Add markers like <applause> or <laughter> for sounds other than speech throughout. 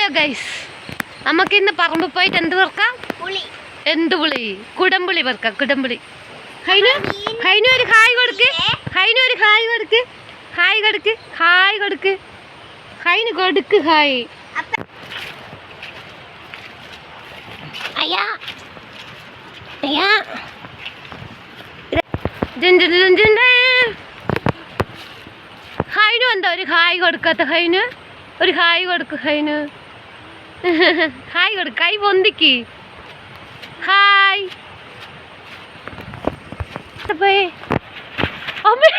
Hello guys. നമുക്ക് ഇന്ന് പറമ്പ് പോയിട്ട് എന്ത് വെറുക്കാം? എന്ത് പുളി? കുടംപുളി വർക്കാം കുടംപുളി. ഹൈനു ഹൈനു ഒരു ഹായ് കൊടുക്ക്. ഹൈനു ഒരു ഹായ് കൊടുക്ക്. ഹായ് കൊടുക്ക് ഹായ് കൊടുക്ക്. ഹൈന് കൊടുക്ക് ഹായ്. ഹൈനു എന്താ ഒരു ഹായ് കൊടുക്കാത്ത ഹൈന്? ഒരു ഹായ് കൊടുക്ക് ഹൈന്. <laughs> ഹായ് കൊടുക്ക് കൈ പൊന്തിക്ക്. ഹായ് അമ്മേ.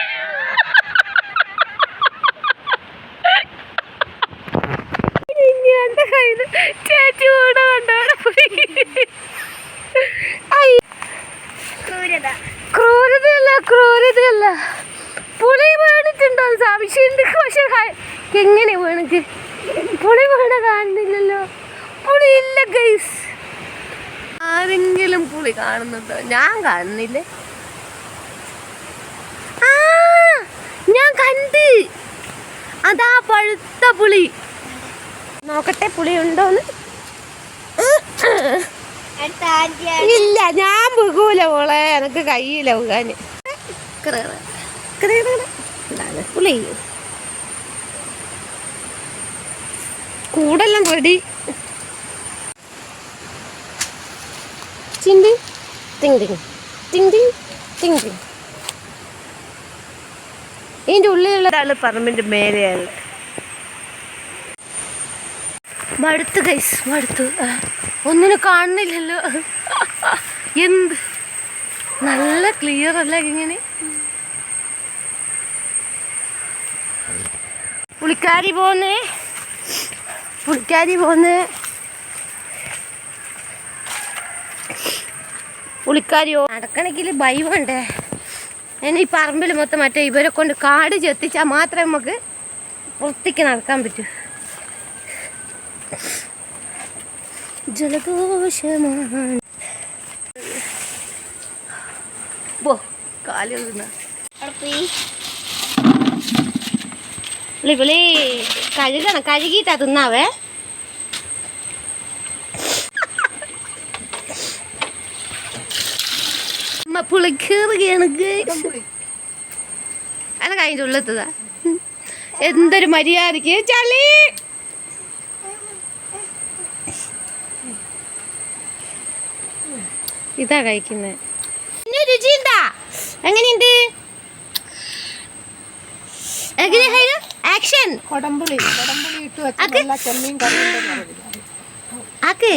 കൂടെ ക്രൂരതയല്ല ക്രൂരതയല്ല. പുളി വീണിട്ടുണ്ടോ സംശയമുണ്ട് പക്ഷെ എങ്ങനെ വീണക്ക് പുളി വീണ കാണുന്നില്ലല്ലോ പുളി ഇല്ല ഗൈസ് ആരെങ്കിലും പുളി കാണുന്നുണ്ടോ? ഞാൻ കാണുന്നില്ലേ. ഞാൻ കണ്ട്. അതാ പഴുത്ത പുളി. നോക്കട്ടെ പുളി ഉണ്ടോന്ന് ഇല്ല ഞാൻ പുകൂല മോളെ. എനക്ക് കയ്യില്ല പോകാന് പുളി. കൂടെല്ലാം റെഡി ചിണ്ടി ടിങ് ടിങ് ടിങ് ടിങ് ടിങ് ding. ഇതിന്റെ ഉള്ളിലുള്ളതാണ് പറമ്പിന്റെ മേലെയാണ്. മടുത്ത് കൈസ് മടുത്ത്. ഒന്നിനും കാണുന്നില്ലല്ലോ. എന്ത്? നല്ല ക്ലിയർ അല്ല ഇങ്ങനെ? പുളിക്കാരി പോന്നേ. പുളിക്കാരി പോന്നേ. പുളിക്കാരിയോ? നടക്കണമെങ്കിൽ ഭയമുണ്ടേ വേണ്ടേ? ഇനി ഈ പറമ്പിൽ മൊത്തം മറ്റേ ഇവരെ കൊണ്ട് കാട് ചെത്തിച്ചാൽ മാത്രമേ നമുക്ക് വൃത്തിക്ക് നടക്കാൻ പറ്റൂ. ജലദോഷമാണ്. പോ കഴുകണം കഴുകിയിട്ടാ തിന്നാവേ. പുളിക്കേറുകയാണ് അല്ല കഴിഞ്ഞ ഉള്ളത്തതാ. എന്തൊരു മര്യാദയ്ക്ക് ചളി! ഇതാ കഴിക്കുന്നത് പിന്നെ എന്താ? എങ്ങനെയുണ്ട്? എങ്ങനെ ആക്ഷൻ. കൊടംപുളി. കൊടംപുളി ഇട്ട് വെച്ച ചെമ്മീൻ ആക്ക്.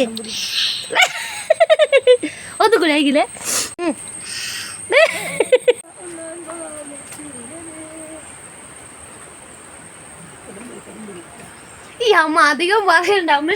ഒന്നും കൂടെ ആയിക്കില്ലേ ഈ അമ്മ അധികം പറയണ്ട അമ്മ